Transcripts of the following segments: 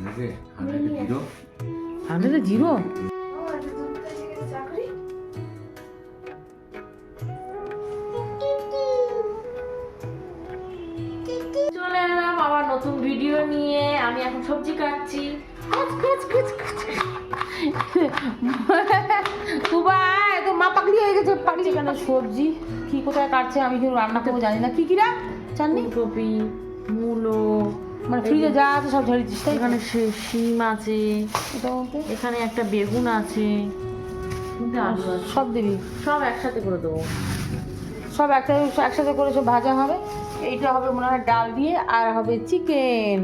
হান্ড্রেডে হান্ড্রেডে জিরো হান্ড্রেডে জিরো চলে এলাম আবার নতুন ভিডিও নিয়ে। আমি এখন সবজি কাটছি। তুবা তো মা পাকলি হয়ে গেছে। পাকলি কেন সবজি কি কোথায় কাটছে আমি কিন্তু রান্না করব জানি না। কি কিরা চাননি কপি মূলো মানে ফ্রিজে যা আছে সব ঝাড়ি দিস এখানে শিম আছে এখানে একটা বেগুন আছে সব দিবি। সব একসাথে করে দেবো। সব একসাথে একসাথে করে সব ভাজা হবে। এইটা হবে মনে হয় ডাল দিয়ে আর হবে চিকেন।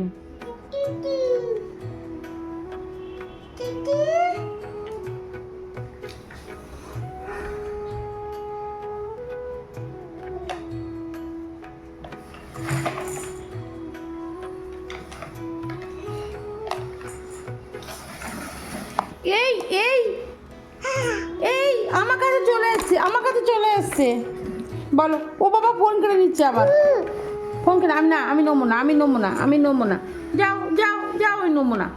এই এই এই, আমার কাছে চলে এসছে, আমার কাছে চলে এসছে। বলো, ও বাবা ফোন করে নিচ্ছে আবার। ফোন করে, আমি না, আমি নেব না, আমি নেব না, আমি নেব না। যাও যাও যাও ওই নেব না।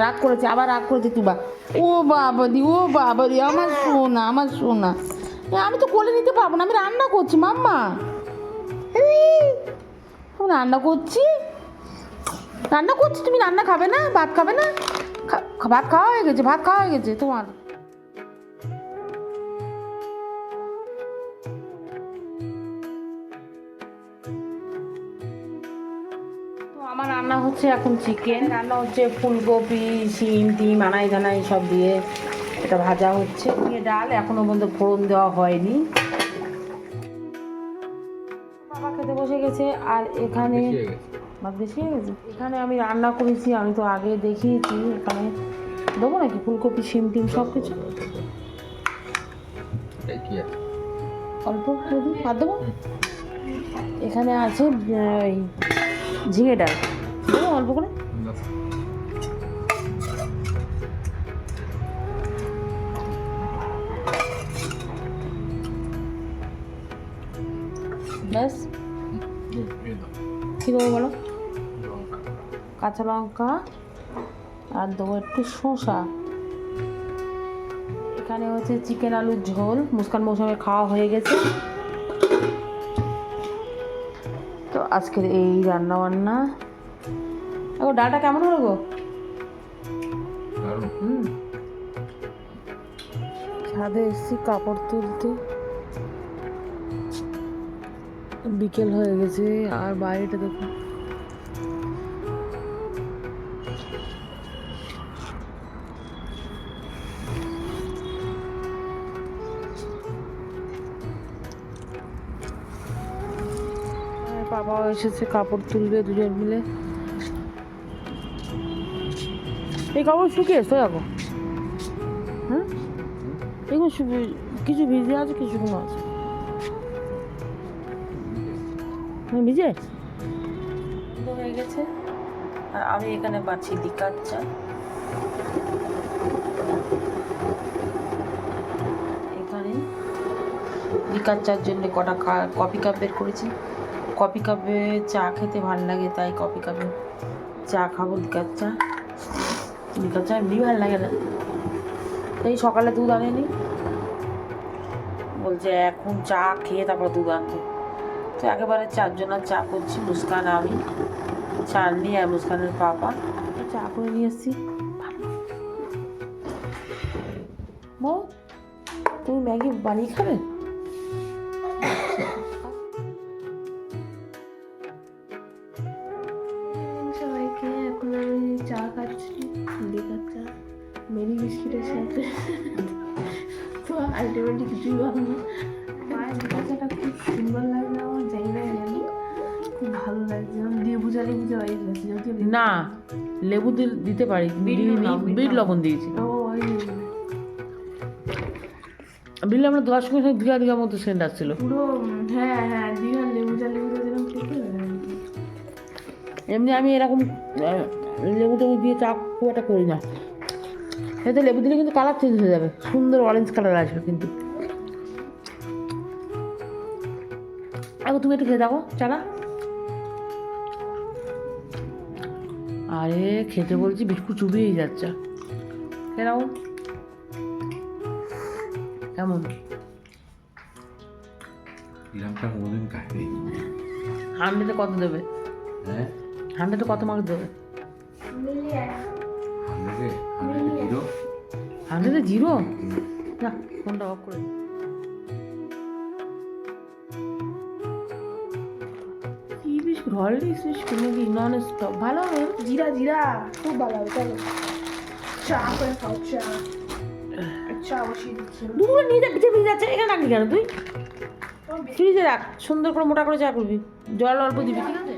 রাগ করেছে, আবার রাগ করেছে তুবা ও বাবা দি, ও বাবা দি, আমার সোনা আমার সোনা। আমি তো কোলে নিতে পারব না, আমি রান্না করছি, মাম্মা। আমি রান্না করছি। রান্না করছি, তুমি রান্না খাবে না? ভাত খাবে না? ভাত খাওয়া হয়ে গেছে, ভাত খাওয়া হয়ে গেছে, তোমার। আমার রান্না হচ্ছে এখন চিকেন রান্না হচ্ছে ফুলকপি, শিম টিম আনাই ধানাই সব দিয়ে এটা ভাজা হচ্ছে। দিয়ে ডাল এখনও পর্যন্ত ফোড়ন দেওয়া হয়নি। গেছে আর এখানে ভাত বেশি হয়ে গেছে? এখানে আমি রান্না করেছি আমি তো আগে দেখিয়েছি এখানে দেবো নাকি? ফুলকপি সিম টিম সব কিছু? অল্প ভাত দেবো? এখানে আছে এই ঝিঙে ডাল। দেবো অল্প করে? ব্যাস। কী দেবো বলো? কাঁচা লঙ্কা আর দেবো একটু শসা। এখানে হচ্ছে চিকেন আলুর ঝোল মুস্কান মৌসুমে খাওয়া হয়ে গেছে। তো আজকের এই রান্না বান্না ও ডালটা কেমন হলো গো? হুম। ছাদে এসেছি কাপড় তুলতে। বিকেল হয়ে গেছে, আর বাইরেটা দেখো। বাবা এসেছে, কাপড় তুলবে দুজন মিলে। এই কাপড় শুকিয়ে এসো দেখো। হ্যাঁ? এগুলো কিছু ভিজে আছে, কিছু শুকনো আছে। হ্যাঁ, ভিজে হয়ে গেছে। আর আমি এখানে বাছি লিকার চা। এখানে লিকার চার জন্য কটা কফি কাপ বের করেছি। কফি কাপে চা খেতে ভালো লাগে তাই কফি কাপে চা খাব লিকার চা। লিকার চা এমনি ভালো লাগে না। তাই সকালে দুধ আনেনি। বলছে এখন চা খেয়ে তারপর দুধ আনবে তো একেবারে চারজনের চা করছি মুস্কান আমি চাননি আর মুস্কানের পাপা। চা করে নিয়ে এসছি। মো তুমি ম্যাগি বানিয়ে খাবে? সবাইকে এখন আমি চা খাচ্ছি চা মেরি বিস্কিটের সাথে। তো আলটিমেটলি কিছুই ভালো না মায়ের খুব সুন্দর কেন খুব ভালো লাগছে আমি লেবু জলে বুঝে বাড়ি গেছি যদিও না লেবু দিল- দিতে পারি বিট লবণ, দিয়েছি। ও বিট লবণ দেওয়ার সঙ্গে সঙ্গে দিঘা দিঘা মতো সেন্ট আসছিল। পুরো হ্যাঁ হ্যাঁ দীঘার যেরকম। এমনি আমি এরকম লেবু টেবু দিয়ে চা খুব একটা করি না। এতে লেবু দিলে কিন্তু কালার চেঞ্জ হয়ে যাবে। সুন্দর অরেঞ্জ কালার আসবে কিন্তু। এখন তুমি একটু খেয়ে দেখো চারা আরে খেতে বলছি বিস্কুট চুবিয়েই যাচ্ছে। কেরাও কেমন? ইরামটা কোনোদিন খাইনি হান্ড্রেডে কত দেবে? হ্যাঁ? হান্ড্রেডে কত মার্ক দেবে? হান্ড্রেডে? জিরো? হান্ড্রেডে জিরো? না ফোনটা অফ করে কি বিস্কুট হলডিস নন স্টপ ভালো হবে? জিরা জিরা। খুব ভালো হবে চলো চা করে খাও চা। চা বসিয়ে দিচ্ছি দুপুরে নিয়ে যা পিছিয়ে পিছিয়ে যাচ্ছে। এখানে রাখবি কেন তুই? ফ্রিজে রাখ। সুন্দর করে মোটা করে চা করবি। জল অল্প দিবি। ঠিক আছে।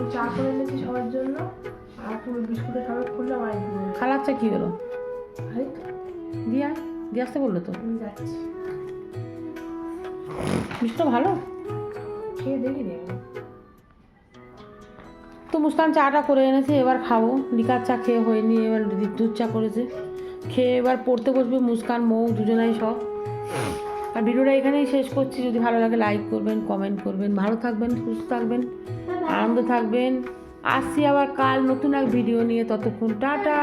আমি চা করে এনেছি সবার জন্য। আর পুরো বিস্কুটের খাবার খুললাম আর খালার চা কি হলো? ভাই দিয়ে দিয়ে আসতে বলল তো। আমি যাচ্ছি। মিষ্টিটা ভালো। খেয়ে দেখি রে তো মুস্কান চাটা করে এনেছে এবার খাব। লিকার চা খেয়ে হয়নি এবার দুধ চা করেছে। খেয়ে এবার পড়তে বসবে মুস্কান মৌ দুজনাই সব। আর ভিডিওটা এখানেই শেষ করছি। যদি ভালো লাগে লাইক করবেন কমেন্ট করবেন। ভালো থাকবেন সুস্থ থাকবেন। আনন্দ থাকবেন। আসছি আবার কাল নতুন এক ভিডিও নিয়ে। ততক্ষণ টাটা।